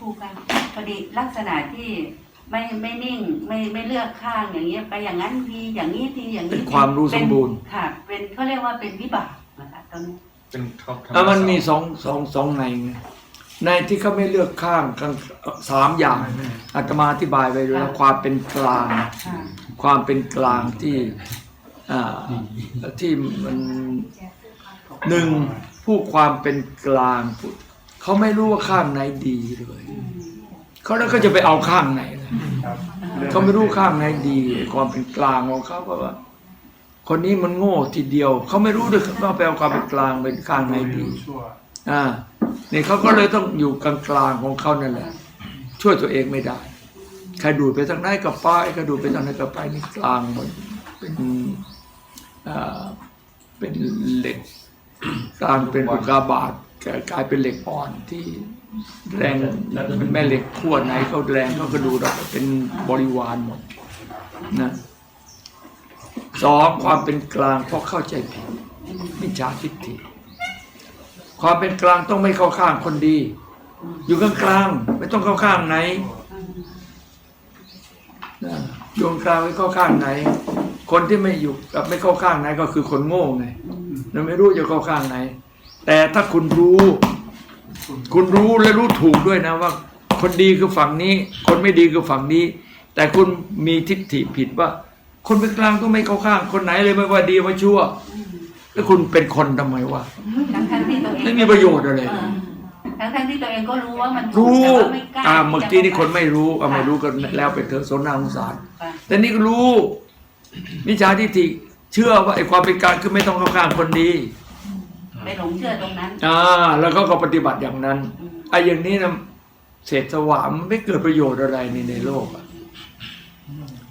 ครูกันพอดีลักษณะที่ไม่ไม่นิ่งไม่ไม่เลือกข้างอย่างเงี้ยไปอย่างนั้นทีอย่างนี้ทีอย่างนี้เป็นความรู้สมบูรณ์ เป็นค่ะ เป็นเขาเรียกว่าเป็นวิบากนะคะตอนนี้ เป็นท็อปอะมันมีสองสองสองในไงในที่เขาไม่เลือกข้างกันสามอย่างอาตมาอธิบายไปแล้วความเป็นกลาง ค่ะ ความเป็นกลางที่อ่าที่มันหนึ่งผู้ความเป็นกลางผู้ เขาไม่รู้ว่าข้างไหนดีเลยเขาแล้วก็จะไปเอาข้างไหนล่ะเขาไม่รู้ข้างไหนดี ความเป็นกลางของเขาเพราะว่า คนนี้มันโง่ทีเดียว เขาไม่รู้ด้วยว่าไปเอาความเป็นกลางเป็นข้างไหนดีอ่าเนี่ยเขาก็เลยต้องอยู่กลางกลางๆของเขานั่นแหละ ช่วยตัวเองไม่ได้ใครดูดไปทางไหนก็ไปใครดูดไปทางไหนก็ไปนี่กลางหมดเป็นอ่าเป็นเหล็กกลางเป็นอุกกาบาต กลายเป็นเหล็กอ่อนที่แรงเป็นแม่เหล็กขั้วไหนเขาแรงเขาก็ดูดออกเป็นบริวารหมดนะสองความเป็นกลางเพราะเข้าใจผิดมิจฉาทิฏฐิความเป็นกลางต้องไม่เข้าข้างคนดี อยู่กลางกลางๆไม่ต้องเข้าข้างไหนนะอยู่กลางไม่เข้าข้างไหน คนที่ไม่อยู่กับไม่เข้าข้างไหนก็คือคนโง่ไงเราไม่รู้จะเข้าข้างไหน แต่ถ้าคุณรู้ คุณรู้และรู้ถูกด้วยนะว่า คนดีคือฝั่งนี้ คนไม่ดีคือฝั่งนี้ แต่คุณมีทิฏฐิผิดว่า คนเป็นกลางต้องไม่เข้าข้าง คนไหนเลยไม่ว่าดีว่าชั่ว แล้วคุณเป็นคนทำไมวะทั้งทั้งๆที่ตัวเองไม่มีประโยชน์อะไรทั้งทั้งๆที่ตัวเองก็รู้ว่ามันถูกรู้แต่ว่าไม่กล้าอ่าเมื่อกี้นี่คนที่จะไม่รู้อ่าไม่รู้ก็แล้วไปเถอะสนนาสงสารค่ะแต่นี่ก็รู้มิจฉาทิฏฐิเชื่อว่าไอ้ความเป็นกลางคือไม่ต้องเข้าข้างคนดี ไปหลงเชื่อตรงนั้น อ่า แล้วก็ก็ปฏิบัติอย่างนั้นอืม ไอ้อย่างนี้นะเศษสวามนไม่เกิดประโยชน์อะไรในในโลกอะ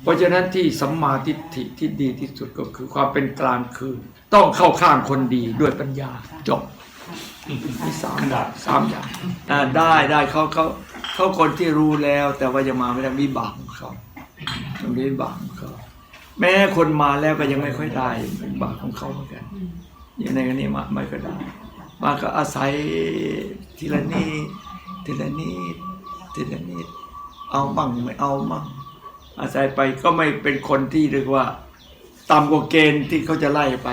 เพราะฉะนั้นที่สัมมาทิฏฐิที่ดีที่สุดก็คือความเป็นกลางคือ ต้องเข้าข้างคนดีด้วยปัญญาจบ มีสามอย่างสามอย่างอ่าได้ได้เขาเขาเขาคนที่รู้แล้ว แต่ว่ายังมาไม่ได้มีบากของเขามันมีบากของเขาแม้คนมาแล้วก็ยังไม่ค่อยได้เป็นบากของเขาเหมือนกัน อย่างในกันนี้มาไม่ก็ได้มาก็อาศัยทีละนิดทีละนิดทีละนิดเอามั่งไม่เอามั่งอาศัยไปก็ไม่เป็นคนที่เรียกว่าต่ำกว่าเกณฑ์ที่เขาจะไล่ไป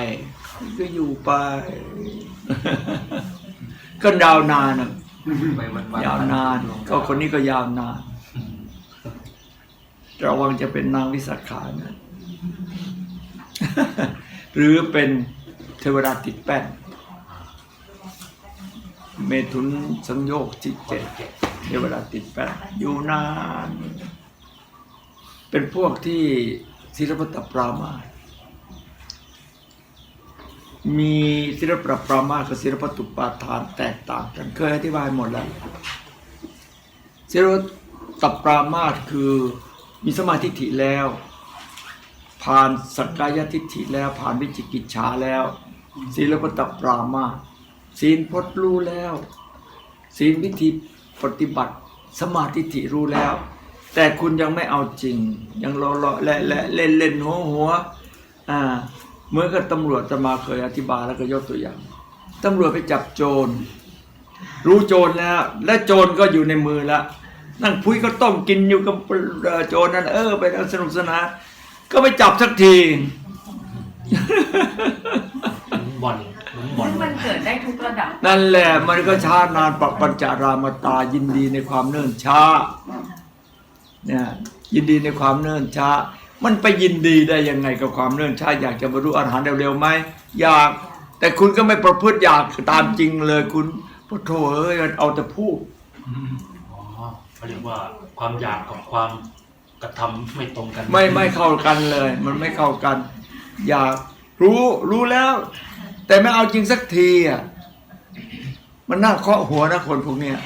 ก็อยู่ไป ก็ยาวนานอะยาวนาน ก็คนนี้ก็ยาวนานระวังจะเป็นนางวิสาขานะหรือเป็น เทวดาติดแป้น เมถุนสังโยกที่เจ็ดเทวดาติดแป้นอยู่นาน เป็นพวกที่ศิลปตปรามาสมีศิลปปรามาสกับศิลปตุปาทานแตกต่างกันเคยอธิบายหมดแล้วศิลปตปรามาสคือมีสมาธิฐิแล้วผ่านสักกายทิฏฐิแล้วผ่านวิจิกิจฉาแล้ว ศีลปตปรามาศีลพจน์รู้แล้ว ศีลวิธีปฏิบัติสมาธิฐิรู้แล้ว แต่คุณยังไม่เอาจริง ยังรอรอและและเล่นเล่นหัวหัวอ่าเหมื่อนกับตำรวจจะมาเคยอธิบายแล้วก็ยกตัวอย่างตำรวจไปจับโจร รู้โจรแล้ว และโจรก็อยู่ในมือล้วนั่งพุ้ยก็ต้มกินอยู่กับโจรนั่นเออ ไปสนุกสนานก็ไปจับสักที บ่อนเหมือนบ่อนซึ่งมันเกิดได้ทุกระดับ นั่นแหละมันก็ช้านานปรับปัญจารามาตายินดีในความเนิ่นช้าเนี่ยยินดีในความเนิ่นช้า มันไปยินดีได้ยังไงกับความเนิ่นช้า อยากจะบรรลุอรหันต์เร็วๆไหมอยาก แต่คุณก็ไม่ประพฤติอยากตามจริงเลยคุณพุทโธเอ้ยเอาแต่พูดอ๋อเขาเรียกว่าความอยากกับความกระทำไม่ตรงกัน ไม่ไม่เข้ากันเลย มันไม่เข้ากัน อยากรู้รู้แล้ว แต่ไม่เอาจริงสักทีอะมันน่าเคาะหัวนะคนพวกเนี้ย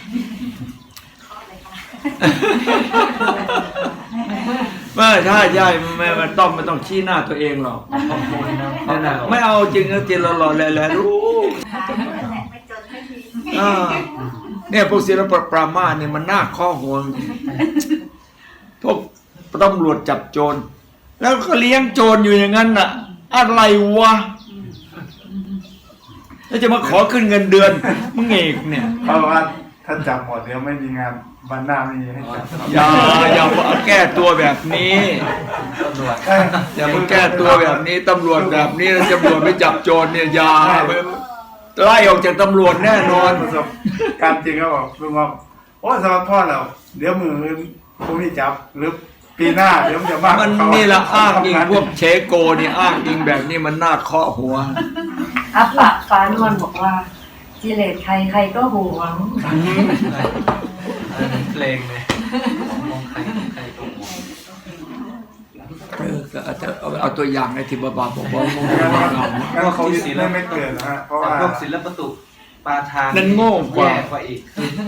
ไม่ใช่ใช่ไม่ไม่ต้องไม่ต้องชี้หน้าตัวเองหรอกขอบคุณนะนั่นน่ะไม่เอาจริงนะจริงหล่อๆแหละๆรู้อ่าเนี่ยพวกศิลปะปรามาสเนี่ยมันน่าข้อหัวจริงพวกตำรวจจับโจร แล้วก็เลี้ยงโจรอยู่อย่างนั้นน่ะ อะไรวะ แล้วจะมาขอขึ้นเงินเดือนมึงเอกเนี่ย เพราะว่าถ้าจับหมดเดี๋ยวไม่มีงานวันหน้าไม่มีให้จับอย่าอย่ามาแก้ตัวแบบนี้ตำรวจเอ้ยอย่ามาแก้ตัวแบบนี้ตำรวจแบบนี้แล้วตำรวจไปจับโจรเนี่ยอย่าไล่ออกจากตำรวจแน่นอนประสบการณ์จริงก็บอกลุงบอกโอ้ยสำหรับพ่อเราเดี๋ยวมือพรุ่งนี้จับหรือปีหน้าเดี๋ยวมันจะมากกมัว่านเขานี่ละอ้างอิงทำนพวกเชโกนี่อ้างอิงแบบนี้มันน่าเคาะหัว อัปปะฟ้านวลบอกว่ากิเลสใครใครก็หวงเพลงเลยมองใครใครก็มองเออก็อาจจะเอาเอาตัวอย่างในที่บาบาบอกว่าโมโหงั้นเรางั้นเขาไม่ไม่เกิดนะฮะเพราะว่า พวกศิลปะตุปาทานนั่นโง่กว่า แย่กว่าอีก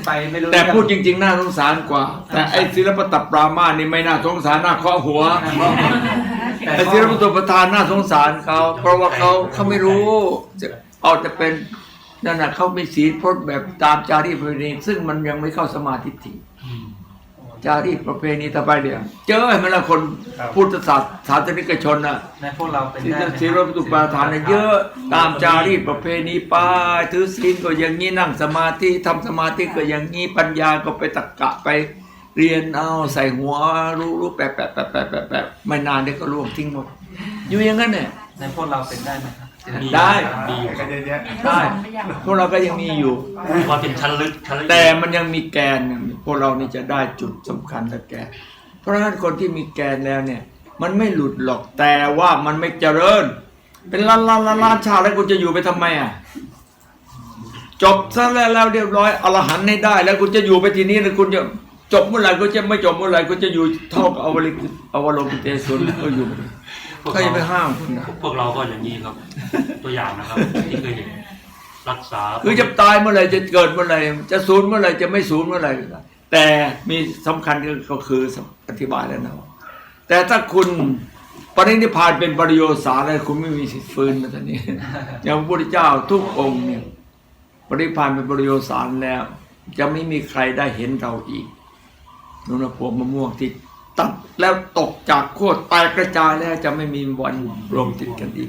ไปไม่รู้แต่เรื่องพูดจริง ๆ น่าสงสารกว่า แต่ไอ้ศิลปตปรามาสนี่ไม่น่าสงสารน่าเคาะหัวแต่ ไอ้ศิลปตุประธานน่าสงสารเขา เพราะว่าเขาเขาไม่รู้จะเอาแต่เป็นนั่นน่ะเขามีศีลพจน์แบบตามจารีตประเพณีซึ่งมันยังไม่เข้าสมาธิฐิอืมจารีตประเพณีต่อไปเดียวเจอไหมล่ะคนพุทธศาสนาศาสนิกชนน่ะในพวกเราเป็นศีลได้ไหมศีลปตุปาทานน่ะเยอะตามจารีตประเพณีไปถือศีลก็อย่างนี้นั่งสมาธิทำสมาธิก็อย่างนี้ปัญญาก็ไปตะกะไป เรียนเอาใส่หัวรู้รู้แปะแปะแปะแปะแปะแปะไม่นานเดี๋ยวก็ล่วงทิ้งหมด อยู่อย่างนั้นเนี่ยในพวกเราเป็นได้ไหมครับได้มีอยู่คก็รับเยอะแยะได้พวกเราก็ยังมีอยู่ว่าเป็นชั้นลึกชั้นละเอียดแต่มันยังมีแกนพวกเรานี่จะได้จุดสำคัญและแกนเพราะฉะนั้นคนที่มีแกนแล้วเนี่ย มันไม่หลุดหรอกแต่ว่ามันไม่เจริญ เป็นล้านล้านล้านล้านชาแล้วคุณจะอยู่ไปทำไมอะจบซะแล้วแล้วเรียบร้อยอรหันต์ให้ได้ แล้วคุณจะอยู่ไปทีนี้แล้วคุณจะ จบเมื่อไหร่คุณจะไม่จบเมื่อไหร่คุณจะอยู่เท่ากับอวลิกอวโลกิเตสุนก็อยู่พวกใครจะไปเราห้ามคุณนะพวกเราก็อย่างนี้ครับ ตัวอย่างนะครับที่เคยเห็นรักษาคือจะตายเมื่อไหร่จะเกิดเมื่อไหร่จะศูนย์เมื่อไหร่จะไม่ศูนย์เมื่อไหร่แต่มีสำคัญก็คืออธิบายแล้วนะว่าแต่ถ้าคุณปรินิพพานเป็นปริโยสารอะไรคุณไม่มีสิทธิ์ฟื้นนะท่านนี้ อย่างพระพุทธเจ้าทุกองค์เนี่ยปรินิพพานเป็นปริโยสารแล้ว จะไม่มีใครได้เห็นเราอีก นุ่นนะพวงมะม่วงที่ตัดแล้วตกจากโคตรแตกกระจายแล้วจะไม่มีวันรวมติดกันอีก